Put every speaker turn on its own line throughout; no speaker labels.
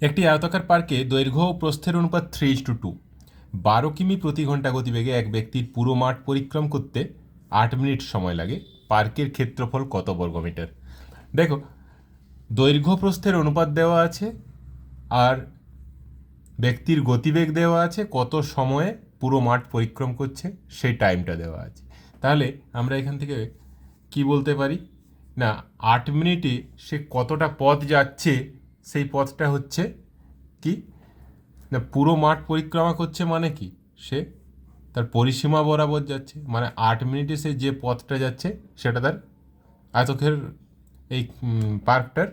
একটি আয়তাকার পার্কে দৈর্ঘ্য ও প্রস্থের অনুপাত থ্রি টু টু বারো কিমি প্রতি ঘণ্টা গতিবেগে এক ব্যক্তির পুরো মাঠ পরিক্রম করতে আট মিনিট সময় লাগে। পার্কের ক্ষেত্রফল কত বর্গমিটার? দেখো, দৈর্ঘ্য প্রস্থের অনুপাত দেওয়া আছে আর ব্যক্তির গতিবেগ দেওয়া আছে, কত সময়ে পুরো মাঠ পরিক্রম করছে, সেই টাইমটা দেওয়া আছে। তাহলে আমরা এখান থেকে কি বলতে পারি? না, আট মিনিটে সে কতটা পথ যাচ্ছে সেই পথটা হচ্ছে কি? না, পুরো মাঠ পরিক্রমা করছে মানে কি? সে তার পরিসীমা বরাবর যাচ্ছে। মানে আট মিনিটে সে যে পথটা যাচ্ছে, সেটা তার আয়তক্ষের এই পার্কটার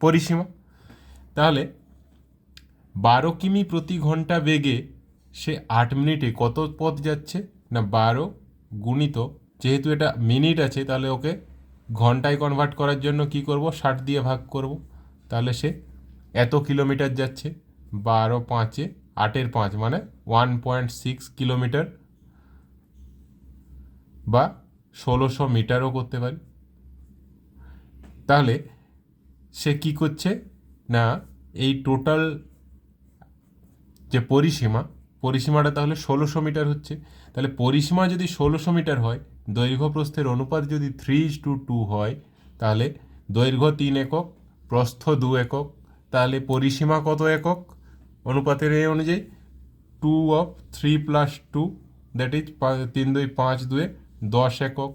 পরিসীমা। তাহলে বারো কিমি প্রতি ঘণ্টা বেগে সে আট মিনিটে কত পথ যাচ্ছে? না, বারো গুণিত, যেহেতু এটা মিনিট আছে, তাহলে ওকে ঘন্টায় কনভার্ট করার জন্য কি করব? ষাট দিয়ে ভাগ করব। তাহলে সে এত কিলোমিটার যাচ্ছে? বারো পাঁচে, আটের পাঁচ মানে ওয়ান পয়েন্ট সিক্স কিলোমিটার বা ষোলোশো মিটারও করতে পারি। তাহলে সে কি করছে? না, এই টোটাল যে পরিসীমা, পরিসীমাটা তাহলে ষোলোশো মিটার হচ্ছে। তাহলে পরিসীমা যদি ষোলোশো মিটার হয়, দৈর্ঘ্য প্রস্থের অনুপাত যদি থ্রি টু টু হয়, তাহলে দৈর্ঘ্য তিন একক প্রস্থ দু একক, তাহলে পরিসীমা কত একক? অনুপাতের এই অনুযায়ী two of three plus two that is তিন দুই পাঁচ দুয়ে দশ একক।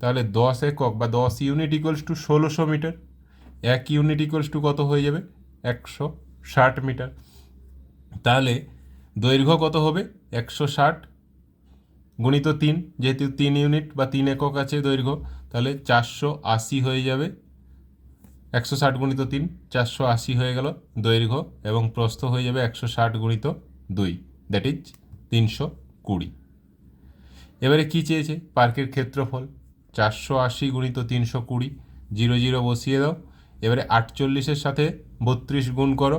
তাহলে দশ একক বা দশ ইউনিট ইকুয়ালস টু ষোলোশো মিটার এক ইউনিট ইকুয়ালস টু কত হয়ে যাবে? একশো ষাট মিটার তাহলে দৈর্ঘ্য কত হবে? একশো ষাট গুণিত তিন, যেহেতু তিন ইউনিট বা তিন একক আছে দৈর্ঘ্য, তাহলে চারশো আশি হয়ে যাবে। একশো ষাট গুণিত তিন, চারশো আশি হয়ে গেল দৈর্ঘ্য এবং প্রস্থ হয়ে যাবে একশো ষাট গুণিত দুই দ্যাট ইজ তিনশো কুড়ি। এবারে কি চেয়েছে? পার্কের ক্ষেত্রফল, চারশো আশি গুণিত তিনশো কুড়ি, জিরো জিরো বসিয়ে দাও। এবারে আটচল্লিশের সাথে বত্রিশ গুণ করো।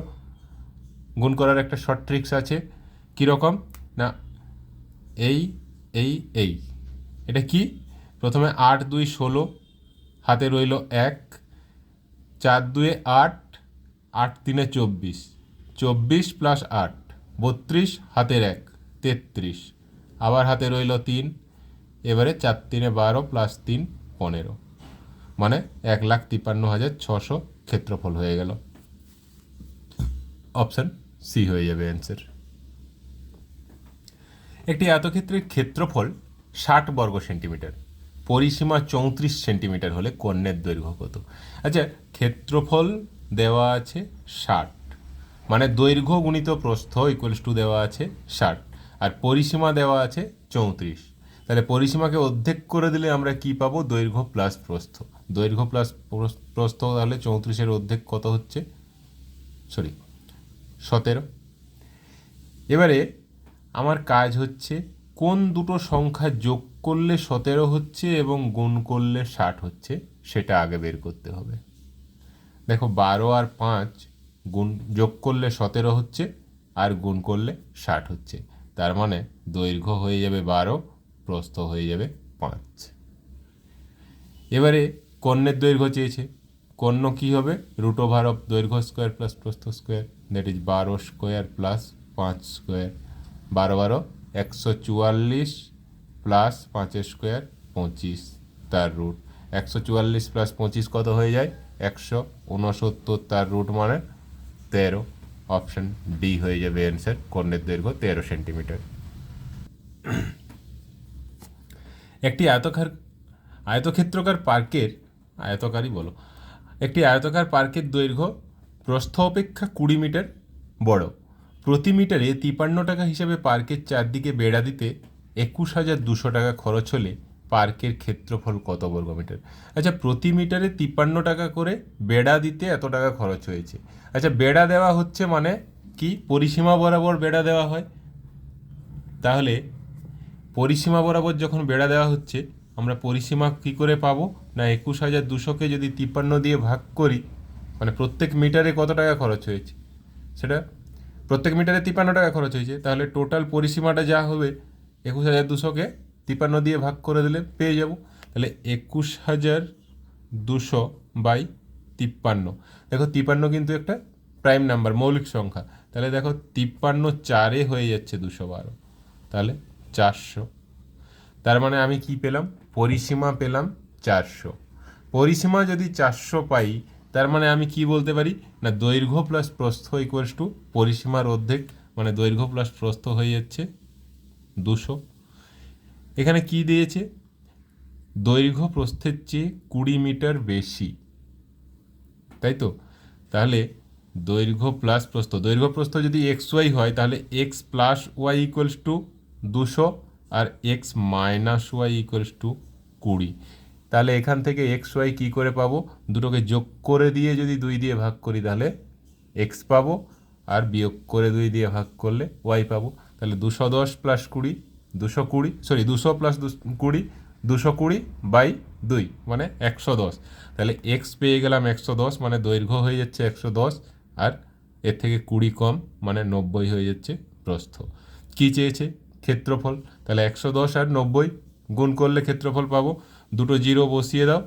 গুণ করার একটা শর্ট ট্রিক্স আছে। কীরকম না, এই এই এই। এটা কি? প্রথমে আট, দুই, ষোলো, হাতে রইল এক চার দুয়ে আট আট তিনে চব্বিশ। চব্বিশ প্লাস আট, বত্রিশ হাতের এক, তেত্রিশ। আবার হাতে রইল তিন, এবারে চার তিনে বারো প্লাস তিন পনেরো। মানে এক লাখ তিপ্পান্ন হাজার ছশো ক্ষেত্রফল হয়ে গেল। অপশান সি হয়ে যাবে অ্যান্সার একটি আয়তক্ষেত্রের ক্ষেত্রফল ষাট বর্গ সেন্টিমিটার পরিসীমা চৌত্রিশ সেন্টিমিটার হলে কর্ণের দৈর্ঘ্য কত? আচ্ছা ক্ষেত্রফল দেওয়া আছে ষাট। মানে দৈর্ঘ্য গুণিত প্রস্থ ইকুয়ালস টু দেওয়া আছে ষাট। আর পরিসীমা দেওয়া আছে চৌত্রিশ। তাহলে পরিসীমাকে অর্ধেক করে দিলে আমরা কি পাবো? দৈর্ঘ্য প্লাস প্রস্থ। দৈর্ঘ্য প্লাস প্রস্থ তাহলে চৌত্রিশের অর্ধেক কত হচ্ছে? সরি সতেরো। এবারে আমার কাজ হচ্ছে কোন দুটো সংখ্যা যোগ করলে সতেরো হচ্ছে এবং গুণ করলে ষাট হচ্ছে, সেটা আগে বের করতে হবে। দেখো, বারো আর পাঁচ গুণ, যোগ করলে সতেরো হচ্ছে আর গুণ করলে ষাট হচ্ছে। তার মানে দৈর্ঘ্য হয়ে যাবে বারো, প্রস্থ হয়ে যাবে পাঁচ। এবারে কর্ণের দৈর্ঘ্য চেয়েছে। কর্ণ কী হবে? রুট ওভার অফ দৈর্ঘ্য স্কোয়ার প্লাস প্রস্থ স্কোয়ার, দ্যাট ইজ বারো স্কোয়ার প্লাস পাঁচ স্কোয়ার। বারো বারো, একশো চুয়াল্লিশ প্লাস পাঁচের স্কোয়ার পঁচিশ, তার রুট একশো চুয়াল্লিশ প্লাস পঁচিশ কত হয়ে যায়? একশো উনসত্তর তার রুট মানে তেরো। অপশন ডি হয়ে যাবে অ্যান্সার কর্ণের দৈর্ঘ্য তেরো সেন্টিমিটার একটি আয়তকার আয়তক্ষেত্রকার পার্কের আয়তকারই বলো, একটি আয়তকার পার্কের দৈর্ঘ্য প্রস্থ অপেক্ষা কুড়ি মিটার বড়। প্রতি মিটারে তিপান্ন টাকা হিসাবে পার্কের চারদিকে বেড়া দিতে একুশ হাজার দুশো টাকা খরচ হলে পার্কের ক্ষেত্রফল কত বর্গ মিটার? আচ্ছা প্রতি মিটারে তিপ্পান্ন টাকা করে বেড়া দিতে এত টাকা খরচ হয়েছে। আচ্ছা বেড়া দেওয়া হচ্ছে মানে কি? পরিসীমা বরাবর বেড়া দেওয়া হয়? তাহলে পরিসীমা বরাবর যখন বেড়া দেওয়া হচ্ছে, আমরা পরিসীমা কী করে পাবো? না, একুশ হাজার দুশোকে যদি তিপ্পান্ন দিয়ে ভাগ করি মানে প্রত্যেক মিটারে কত টাকা খরচ হয়েছে? সেটা প্রত্যেক মিটারে তিপ্পান্ন টাকা খরচ হয়েছে। তাহলে টোটাল পরিসীমাটা যা হবে একুশ হাজার দুশোকে তিপান্ন দিয়ে ভাগ করে দিলে পেয়ে যাব। তাহলে একুশ হাজার দুশো বাই তিপ্পান্ন। দেখো তিপ্পান্ন কিন্তু একটা প্রাইম নাম্বার, মৌলিক সংখ্যা। তাহলে দেখো তিপ্পান্ন চারে হয়ে যাচ্ছে দুশো বারো। তাহলে চারশো। তার মানে আমি কি পেলাম? পরিসীমা পেলাম চারশো। পরিসীমা যদি চারশো পাই, তার মানে আমি কি বলতে পারি? না, দৈর্ঘ্য প্লাস প্রস্থ ইকুয়ালস টু পরিসীমার অর্ধেক মানে দৈর্ঘ্য প্লাস প্রস্থ হয়ে যাচ্ছে দুশো। এখানে কি দিয়েছে? দৈর্ঘ্য প্রস্থের চেয়ে কুড়ি মিটার বেশি। তাই তো? তাহলে দৈর্ঘ্য প্লাস প্রস্থ। দৈর্ঘ্য প্রস্থ যদি এক্স ওয়াই হয়, তাহলে X plus Y equals to দুশো আর X minus Y equals to কুড়ি। তাহলে এখান থেকে এক্স ওয়াই কী করে পাবো? দুটোকে যোগ করে দিয়ে যদি দুই দিয়ে ভাগ করি, তাহলে এক্স পাবো আর বিয়োগ করে দুই দিয়ে ভাগ করলে ওয়াই পাবো। তাহলে দুশো দশ প্লাস কুড়ি, দুশো কুড়ি সরি দুশো প্লাস কুড়ি, দুশো কুড়ি বাই দুই মানে একশো দশ। তাহলে এক্স পেয়ে গেলাম একশো দশ মানে দৈর্ঘ্য হয়ে যাচ্ছে একশো দশ, আর এর থেকে কুড়ি কম মানে নব্বই হয়ে যাচ্ছে প্রস্থ। কী চেয়েছে? ক্ষেত্রফল। তাহলে একশো দশ আর নব্বই গুণ করলে ক্ষেত্রফল পাবো, দুটো জিরো বসিয়ে দাও,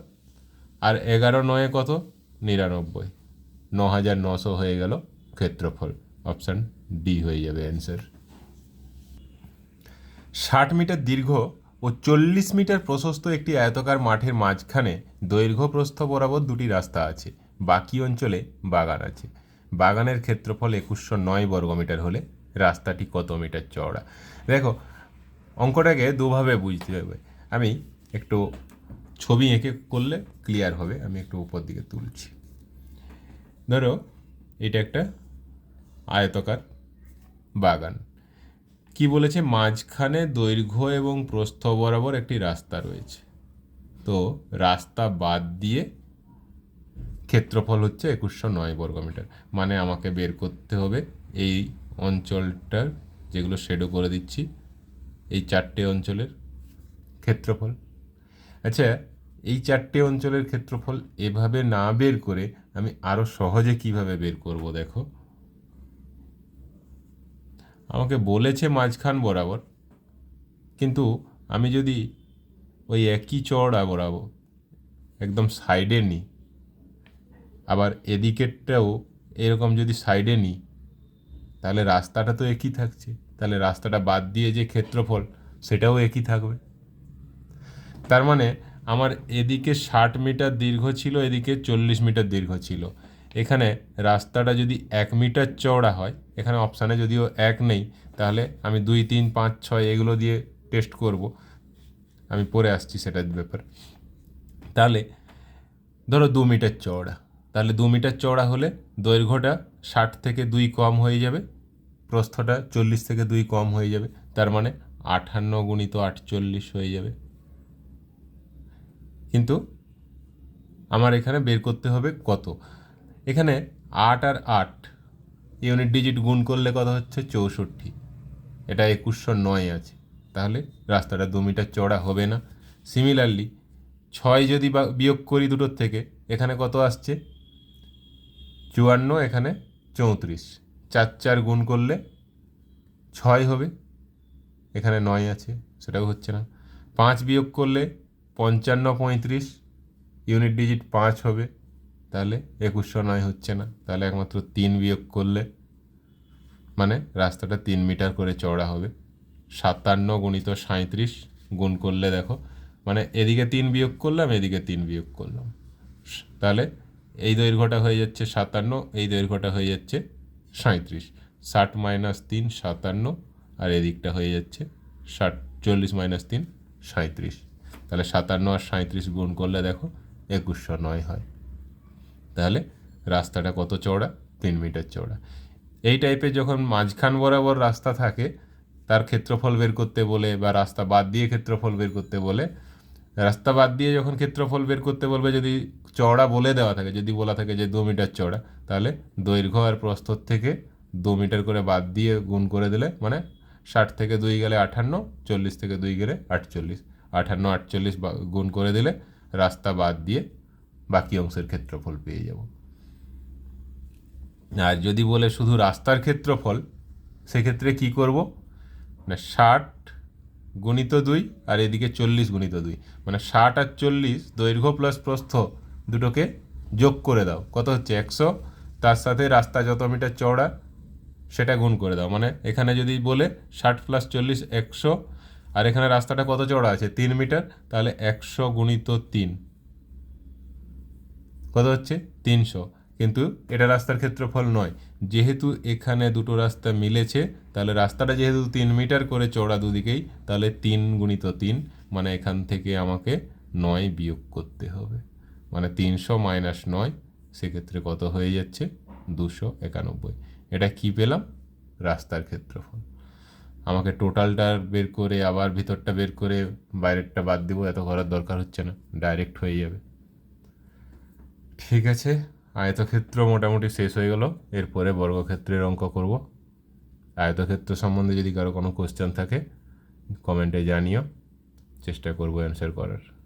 আর এগারো নয়ে কত? নিরানব্বই। ন হাজার নশো হয়ে গেল ক্ষেত্রফল। অপশান ডি হয়ে যাবে অ্যান্সার। ষাট মিটার দীর্ঘ ও চল্লিশ মিটার প্রশস্ত একটি আয়তকার মাঠের মাঝখানে দৈর্ঘ্য প্রস্থ বরাবর দুটি রাস্তা আছে। বাকি অঞ্চলে বাগান আছে। বাগানের ক্ষেত্রফল একুশশো নয় বর্গমিটার হলে রাস্তাটি কত মিটার চওড়া? দেখো, অঙ্কটাকে দুভাবে বুঝতে হবে। আমি একটু ছবি এঁকে করলে ক্লিয়ার হবে। আমি একটু উপর দিকে তুলছি। ধরো, এটা একটা আয়তকার বাগান। কি বলেছে? মাঝখানে দৈর্ঘ্য এবং প্রস্থ বরাবর একটি রাস্তা রয়েছে। তো রাস্তা বাদ দিয়ে ক্ষেত্রফল হচ্ছে একুশশো নয় বর্গমিটার। মানে আমাকে বের করতে হবে এই অঞ্চলটার, যেগুলো শেডো করে দিচ্ছি, এই চারটে অঞ্চলের ক্ষেত্রফল। আচ্ছা এই চারটে অঞ্চলের ক্ষেত্রফল এভাবে না বের করে আমি আরও সহজে কীভাবে বের করব দেখো। আমাকে বলেছে মাঝখান বরাবর। কিন্তু আমি যদি ওই একই চড়া বরাবর, একদম সাইডে নিই, আবার এদিকেরটাও এরকম যদি সাইডে নিই, তাহলে রাস্তাটা তো একই থাকছে। তাহলে রাস্তাটা বাদ দিয়ে যে ক্ষেত্রফল, সেটাও একই থাকবে। তার মানে আমার এদিকে ষাট মিটার দীর্ঘ ছিল, এদিকে চল্লিশ মিটার দীর্ঘ ছিল। এখানে রাস্তাটা যদি এক মিটার চওড়া হয়, এখানে অপশানে যদিও এক নেই, তাহলে আমি দুই, তিন, পাঁচ, ছয় এগুলো দিয়ে টেস্ট করব। আমি পরে আসছি সেটার ব্যাপার। তাহলে ধরো দু মিটার চওড়া। তাহলে দু মিটার চওড়া হলে দৈর্ঘ্যটা ষাট থেকে দুই কম হয়ে যাবে, প্রস্থটা চল্লিশ থেকে দুই কম হয়ে যাবে, তার মানে আটান্ন গুণিত আটচল্লিশ হয়ে যাবে। কিন্তু আমার এখানে বের করতে হবে কত? এখানে আট আর আট ইউনিট ডিজিট গুণ করলে কত হচ্ছে? চৌষট্টি। এটা একুশশো নয় আছে। তাহলে রাস্তাটা দু মিটার চড়া হবে না। সিমিলারলি ছয় যদি বিয়োগ করি দুটোর থেকে, এখানে কত আসছে? চুয়ান্ন, এখানে চৌত্রিশ। চার চার গুণ করলে ছয় হবে। এখানে নয় আছে, সেটাও হচ্ছে না। পাঁচ বিয়োগ করলে পঞ্চান্ন পঁয়ত্রিশ। ইউনিট ডিজিট পাঁচ হবে। তাহলে একুশশো নয় হচ্ছে না। তাহলে একমাত্র তিন বিয়োগ করলে মানে রাস্তাটা তিন মিটার করে চওড়া হবে। সাতান্ন গুণিত সাঁত্রিশ গুণ করলে দেখো মানে এদিকে তিন বিয়োগ করলাম, এদিকে তিন বিয়োগ করলাম। তাহলে এই দৈর্ঘ্যটা হয়ে যাচ্ছে সাতান্ন, এই দৈর্ঘ্যটা হয়ে যাচ্ছে সাঁত্রিশ ষাট মাইনাস তিন সাতান্ন, আর এদিকটা হয়ে যাচ্ছে ষাট, চল্লিশ মাইনাস তিন সাঁত্রিশ তাহলে সাতান্ন আর সাঁত্রিশ গুণ করলে দেখো একুশশো নয় হয়। তাহলে রাস্তাটা কত চওড়া? তিন মিটার চওড়া। এই টাইপের যখন মাঝখান বরাবর রাস্তা থাকে, তার ক্ষেত্রফল বের করতে বলে বা রাস্তা বাদ দিয়ে ক্ষেত্রফল বের করতে বলে, রাস্তা বাদ দিয়ে যখন ক্ষেত্রফল বের করতে বলবে, যদি চওড়া বলে দেওয়া থাকে, যদি বলা থাকে যে দু মিটার চওড়া, তাহলে দৈর্ঘ্য আর প্রস্তর থেকে দু মিটার করে বাদ দিয়ে গুণ করে দিলে মানে ষাট থেকে দুই গেলে আটান্ন চল্লিশ থেকে দুই গেলে আটচল্লিশ। আটান্ন আটচল্লিশ গুণ করে দিলে রাস্তা বাদ দিয়ে বাকি অংশের ক্ষেত্রফল পেয়ে যাব। আর যদি বলে শুধু রাস্তার ক্ষেত্রফল, সেক্ষেত্রে কি করব? না ষাট গুণিত দুই আর এদিকে চল্লিশ গুণিত দুই। মানে ষাট আর চল্লিশ দৈর্ঘ্য প্লাস প্রস্থ দুটোকে যোগ করে দাও। কত হচ্ছে? একশো। তার সাথে রাস্তা যত মিটার চওড়া, সেটা গুণ করে দাও। মানে এখানে যদি বলে ষাট প্লাস চল্লিশ একশো, আর এখানে রাস্তাটা কত চওড়া আছে? তিন মিটার, তাহলে একশো গুণিত তিন। কত হচ্ছে? তিনশো। কিন্তু এটা রাস্তার ক্ষেত্রফল নয়। যেহেতু এখানে দুটো রাস্তা মিলেছে, তাহলে রাস্তাটা যেহেতু তিন মিটার করে চওড়া দুদিকেই, তাহলে তিন গুণিত তিন মানে এখান থেকে আমাকে নয় বিয়োগ করতে হবে। মানে তিনশো মাইনাস নয়, সেক্ষেত্রে কত হয়ে যাচ্ছে? দুশো একানব্বই। এটা কি পেলাম? রাস্তার ক্ষেত্রফল। আমাকে টোটালটা বের করে, আবার ভিতরটা বের করে, বাইরেরটা বাদ দেবো, এত করার দরকার হচ্ছে না, ডাইরেক্ট হয়ে যাবে। ঠিক আছে, আয়তক্ষেত্র মোটামুটি শেষ হয়ে গেল। এরপরে বর্গক্ষেত্রের অঙ্ক করব। আয়তক্ষেত্র সম্বন্ধে যদি কারও কোনো কোশ্চেন থাকে কমেন্টে জানিও। চেষ্টা করব অ্যান্সার করার।